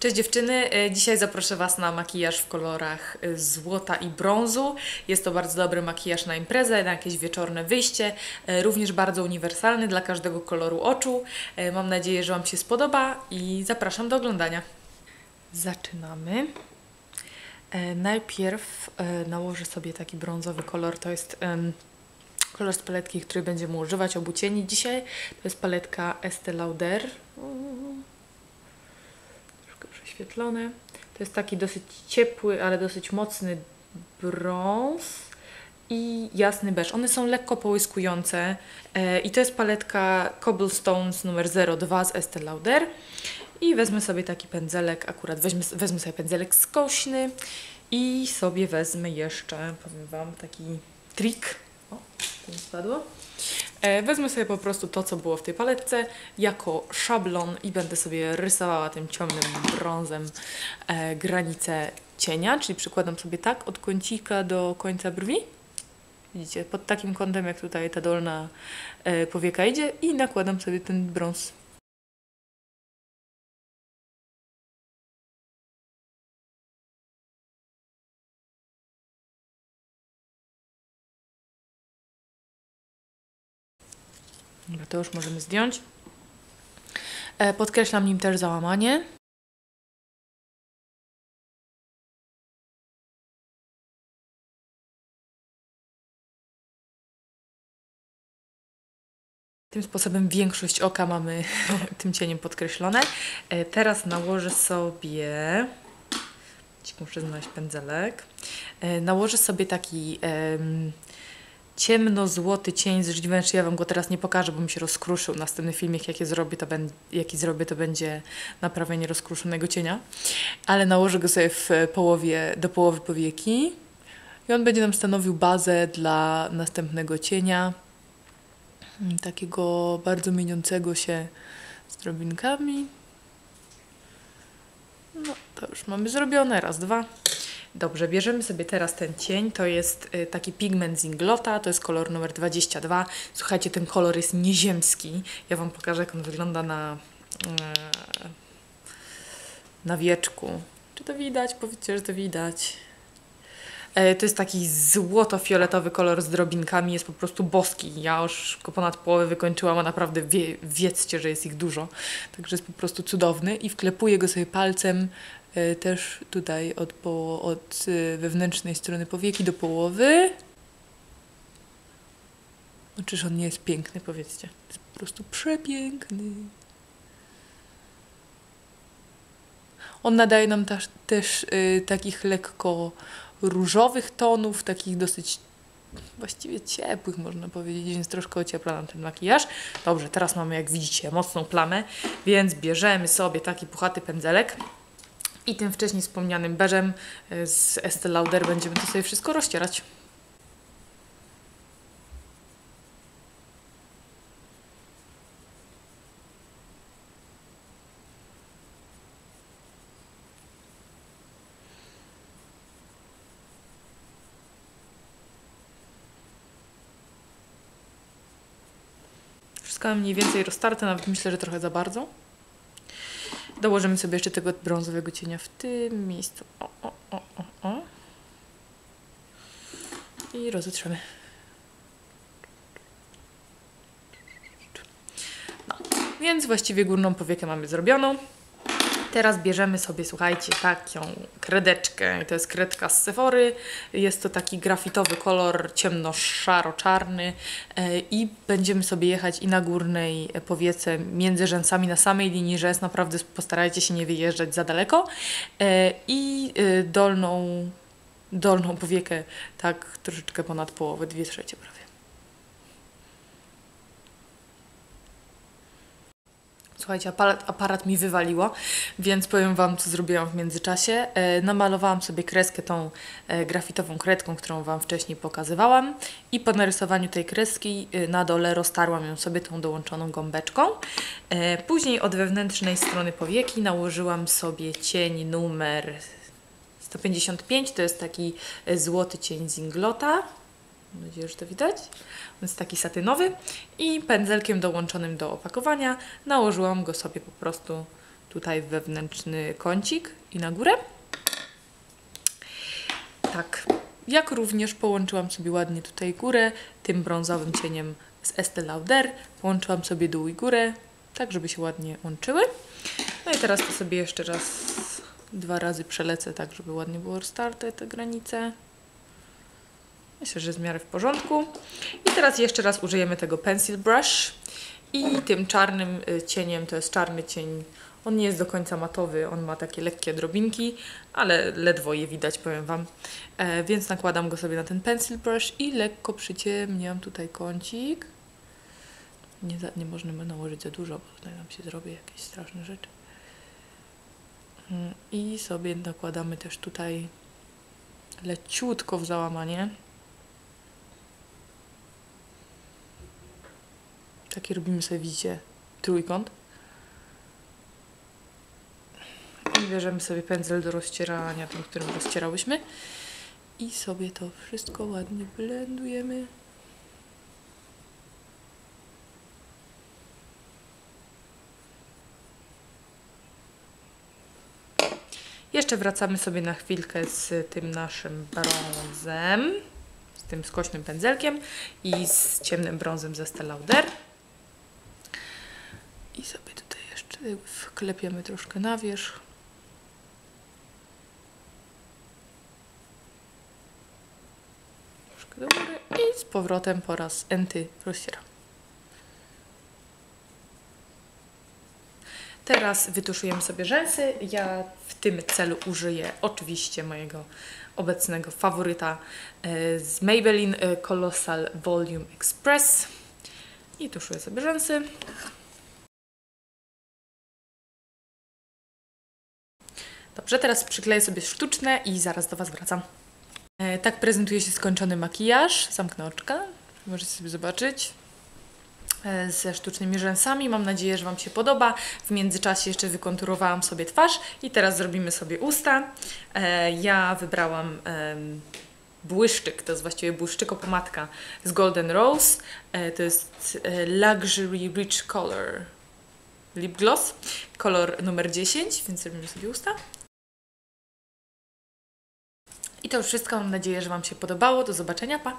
Cześć dziewczyny, E, dzisiaj zaproszę Was na makijaż w kolorach e, złota i brązu. Jest to bardzo dobry makijaż na imprezę, na jakieś wieczorne wyjście, e, również bardzo uniwersalny dla każdego koloru oczu. Mam nadzieję, że Wam się spodoba i zapraszam do oglądania. Zaczynamy. Najpierw nałożę sobie taki brązowy kolor, to jest kolor z paletki, który będziemy używać obu cieni dzisiaj. To jest paletka Estée Lauder. Prześwietlone. To jest taki dosyć ciepły, ale dosyć mocny brąz i jasny beż. One są lekko połyskujące e, i to jest paletka Cobblestones numer 02 z Estée Lauder. I wezmę sobie taki pędzelek, akurat weźmę, wezmę sobie pędzelek skośny i sobie wezmę jeszcze, powiem Wam, taki trik. O, mi spadło. E, Wezmę sobie po prostu to, co było w tej paletce, jako szablon i będę sobie rysowała tym ciemnym brązem e, granicę cienia, czyli przykładam sobie tak od kącika do końca brwi. Widzicie, pod takim kątem, jak tutaj ta dolna e, powieka idzie i nakładam sobie ten brąz. Dobra, to już możemy zdjąć. E, Podkreślam nim też załamanie. Tym sposobem większość oka mamy tym cieniem podkreślone. E, Teraz nałożę sobie. Muszę znaleźć pędzelek. E, Nałożę sobie taki ciemno-złoty cień z Givenchy. Ja Wam go teraz nie pokażę, bo mi się rozkruszył. Następny filmik, jaki zrobię, to, jaki zrobię, to będzie naprawienie rozkruszonego cienia. Ale nałożę go sobie w połowie, do połowy powieki. I on będzie nam stanowił bazę dla następnego cienia. Mm, Takiego bardzo mieniącego się z drobinkami. No, to już mamy zrobione. Raz, dwa. Dobrze, bierzemy sobie teraz ten cień. To jest y, taki pigment z Inglota, to jest kolor numer 22. Słuchajcie, ten kolor jest nieziemski. Ja Wam pokażę, jak on wygląda na, e, na wieczku. Czy to widać? Powiedzcie, że to widać. E, To jest taki złoto-fioletowy kolor z drobinkami, jest po prostu boski. Ja już go ponad połowę wykończyłam, a naprawdę wie, wiedzcie, że jest ich dużo. Także jest po prostu cudowny i wklepuję go sobie palcem e, też tutaj od, po, od e, wewnętrznej strony powieki do połowy. No czyż on nie jest piękny, powiedzcie. Jest po prostu przepiękny. On nadaje nam też, też takich lekko różowych tonów, takich dosyć właściwie ciepłych, można powiedzieć, więc troszkę ociepla nam ten makijaż. Dobrze, teraz mamy, jak widzicie, mocną plamę, więc bierzemy sobie taki puchaty pędzelek i tym wcześniej wspomnianym beżem y, z Estée Lauder będziemy to sobie wszystko rozcierać. Mam mniej więcej roztarte, nawet myślę, że trochę za bardzo. Dołożymy sobie jeszcze tego brązowego cienia w tym miejscu. O, o, o, o, o. I rozetrzemy. No, więc właściwie górną powiekę mamy zrobioną. Teraz bierzemy sobie, słuchajcie, taką kredeczkę. To jest kredka z Sephory. Jest to taki grafitowy kolor ciemno-szaro-czarny e, i będziemy sobie jechać i na górnej powiece między rzęsami na samej linii rzęs. Naprawdę postarajcie się nie wyjeżdżać za daleko. E, I e, dolną, dolną powiekę tak troszeczkę ponad połowę, dwie trzecie prawie. Słuchajcie, aparat, aparat mi wywaliło, więc powiem Wam, co zrobiłam w międzyczasie. E, namalowałam sobie kreskę tą e, grafitową kredką, którą Wam wcześniej pokazywałam i po narysowaniu tej kreski e, na dole roztarłam ją sobie tą dołączoną gąbeczką. E, później od wewnętrznej strony powieki nałożyłam sobie cień numer 155, to jest taki e, złoty cień z Inglota. Mam nadzieję, że to widać. On jest taki satynowy i pędzelkiem dołączonym do opakowania nałożyłam go sobie po prostu tutaj w wewnętrzny kącik i na górę. Tak, jak również połączyłam sobie ładnie tutaj górę tym brązowym cieniem z Estée Lauder. Połączyłam sobie dół i górę, tak żeby się ładnie łączyły. No i teraz to sobie jeszcze raz dwa razy przelecę, tak żeby ładnie było starte te granice. Myślę, że jest w miarę w porządku. I teraz jeszcze raz użyjemy tego pencil brush i tym czarnym y, cieniem, to jest czarny cień, on nie jest do końca matowy, on ma takie lekkie drobinki, ale ledwo je widać, powiem Wam. E, więc nakładam go sobie na ten pencil brush i lekko przyciemniam tutaj kącik. Nie, za, nie można nałożyć za dużo, bo tutaj nam się zrobi jakieś straszne rzeczy. Mm, I sobie nakładamy też tutaj leciutko w załamanie. Taki robimy sobie, widzicie, trójkąt. I bierzemy sobie pędzel do rozcierania, tym, którym rozcierałyśmy. I sobie to wszystko ładnie blendujemy. Jeszcze wracamy sobie na chwilkę z tym naszym brązem, z tym skośnym pędzelkiem i z ciemnym brązem ze Estée Lauder. I sobie tutaj jeszcze wklepiemy troszkę na wierzch. Troszkę do góry i z powrotem po raz enty rozcieram. Teraz wytuszujemy sobie rzęsy. Ja w tym celu użyję oczywiście mojego obecnego faworyta e, z Maybelline e, Colossal Volume Express. I tuszuję sobie rzęsy. Dobrze, teraz przykleję sobie sztuczne i zaraz do Was wracam. E, tak prezentuje się skończony makijaż. Zamknę oczka. Możecie sobie zobaczyć e, ze sztucznymi rzęsami. Mam nadzieję, że Wam się podoba. W międzyczasie jeszcze wykonturowałam sobie twarz i teraz zrobimy sobie usta. E, ja wybrałam em, błyszczyk, to jest właściwie błyszczyko-pomadka z Golden Rose. E, to jest e, Luxury Rich Color Lip Gloss, kolor numer 10, więc robimy sobie usta. I to już wszystko. Mam nadzieję, że Wam się podobało. Do zobaczenia. Pa!